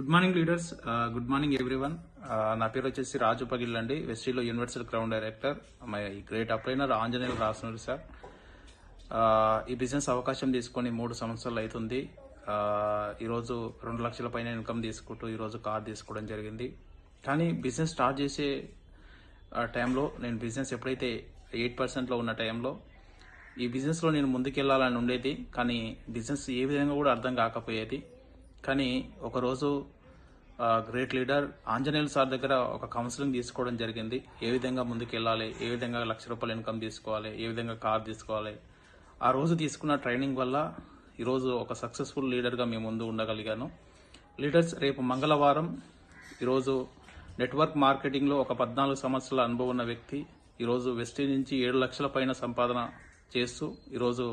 Good morning leaders good morning everyone నా పేరు వచ్చేసి రాజు పగిల్ అండి. వెస్టీలో universal crown director my great అప్లైనర్ Anjaneyulu రాస్తున్నారు సార్ uh, ఈ బిజినెస్ అవకాశం తీసుకొని మూడు సంవత్సరాలు అవుతుంది uh, ఈరోజు రెండు లక్షల పైన ఇన్కమ్ తీసుకుంటూ ఈరోజు కార్ తీసుకోవడం జరిగింది. కానీ బిజినెస్ స్టార్ట్ చేసే uh, టైంలో నేను బిజినెస్ ఎప్పుడైతే ఎయిట్ పర్సెంట్లో ఉన్న టైంలో ఈ బిజినెస్లో నేను ముందుకెళ్ళాలని ఉండేది. కానీ బిజినెస్ ఏ విధంగా కూడా అర్థం కాకపోయేది. కానీ ఒకరోజు గ్రేట్ లీడర్ ఆంజనేయులు సార్ దగ్గర ఒక కౌన్సిలింగ్ తీసుకోవడం జరిగింది. ఏ విధంగా ముందుకెళ్ళాలి? ఏ విధంగా లక్ష రూపాయలు ఇన్కమ్ తీసుకోవాలి? ఏ విధంగా కార్ తీసుకోవాలి? ఆ రోజు తీసుకున్న ట్రైనింగ్ వల్ల ఈరోజు ఒక సక్సెస్ఫుల్ లీడర్గా మేము ముందు ఉండగలిగాను. లీడర్స్ రేపు మంగళవారం ఈరోజు నెట్వర్క్ మార్కెటింగ్లో ఒక పద్నాలుగు సంవత్సరాల అనుభవం ఉన్న వ్యక్తి ఈరోజు వెస్టీ నుంచి ఏడు లక్షల పైన సంపాదన చేస్తూ ఈరోజు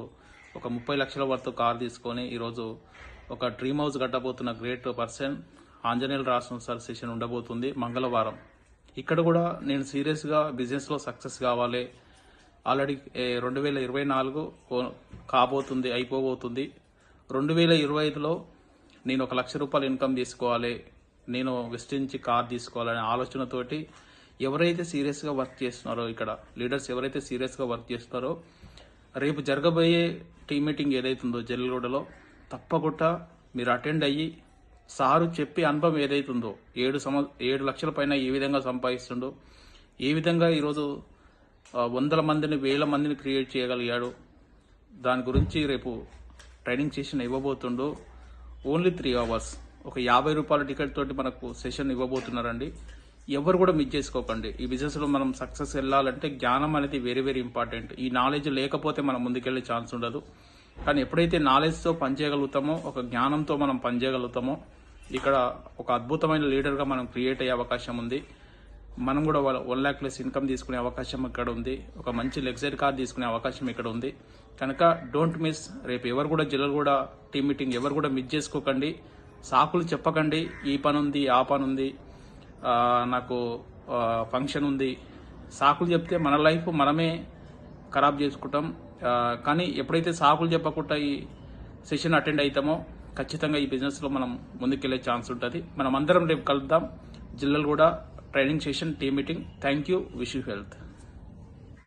ఒక ముప్పై లక్షల వరకు కారు తీసుకొని ఈరోజు ఒక డ్రీమ్ హౌస్ కట్టబోతున్న గ్రేట్ పర్సన్ ఆంజనేయులు రాసిన సార్ సెషన్ ఉండబోతుంది మంగళవారం. ఇక్కడ కూడా నేను సీరియస్గా బిజినెస్లో సక్సెస్ కావాలి. ఆల్రెడీ రెండు వేల ఇరవై నాలుగు కాబోతుంది అయిపోబోతుంది. రెండు వేల ఇరవై ఐదులో నేను ఒక లక్ష రూపాయలు ఇన్కమ్ తీసుకోవాలి. నేను వెస్ట్ నుంచి కార్ తీసుకోవాలనే ఆలోచనతోటి ఎవరైతే సీరియస్గా వర్క్ చేస్తున్నారో ఇక్కడ లీడర్స్ ఎవరైతే సీరియస్గా వర్క్ చేస్తున్నారో రేపు జరగబోయే టీమ్ మీటింగ్ ఏదైతుందో జల్లగూడలో తప్పకుండా మీరు అటెండ్ అయ్యి సారు చెప్పే అనుభవం ఏదైతుందో ఏడు సంవ ఏడు లక్షల పైన ఏ విధంగా సంపాదిస్తుండో ఏ విధంగా ఈరోజు వందల మందిని వేల మందిని క్రియేట్ చేయగలిగాడు దాని గురించి రేపు ట్రైనింగ్ సెషన్ ఇవ్వబోతుండో ఓన్లీ త్రీ అవర్స్ ఒక యాభై రూపాయల టికెట్ తోటి మనకు సెషన్ ఇవ్వబోతున్నారండి. ఎవరు కూడా మిస్ చేసుకోకండి. ఈ బిజినెస్లో మనం సక్సెస్ వెళ్ళాలంటే జ్ఞానం అనేది వెరీ వెరీ ఇంపార్టెంట్ ఈ నాలెడ్జ్ లేకపోతే మనం ముందుకెళ్ళే ఛాన్స్ ఉండదు. కానీ ఎప్పుడైతే నాలెడ్జ్తో పనిచేయగలుగుతామో ఒక జ్ఞానంతో మనం పనిచేయగలుగుతామో ఇక్కడ ఒక అద్భుతమైన లీడర్గా మనం క్రియేట్ అయ్యే అవకాశం ఉంది. మనం కూడా వన్ ల్యాక్ ప్లస్ ఇన్కమ్ తీసుకునే అవకాశం ఇక్కడ ఉంది. ఒక మంచి లగ్జరీ కార్ తీసుకునే అవకాశం ఇక్కడ ఉంది. కనుక డోంట్ మిస్ రేపు ఎవరు కూడా జిల్లలు కూడా టీమ్ మీటింగ్ ఎవరు కూడా మిస్ చేసుకోకండి. సాకులు చెప్పకండి. ఈ పని ఉంది ఆ పని ఉంది. నాకు ఫంక్షన్ ఉంది. సాకులు చెప్తే మన లైఫ్ మనమే ఖరాబ్ చేసుకుంటాం. కానీ ఎప్పుడైతే సాకులు చెప్పకుండా ఈ సెషన్ అటెండ్ అవుతామో ఖచ్చితంగా ఈ బిజినెస్లో మనం ముందుకెళ్ళే ఛాన్స్ ఉంటుంది. మనం అందరం రేపు కలుద్దాం. జిల్లలు కూడా training session team meeting thank you wish you health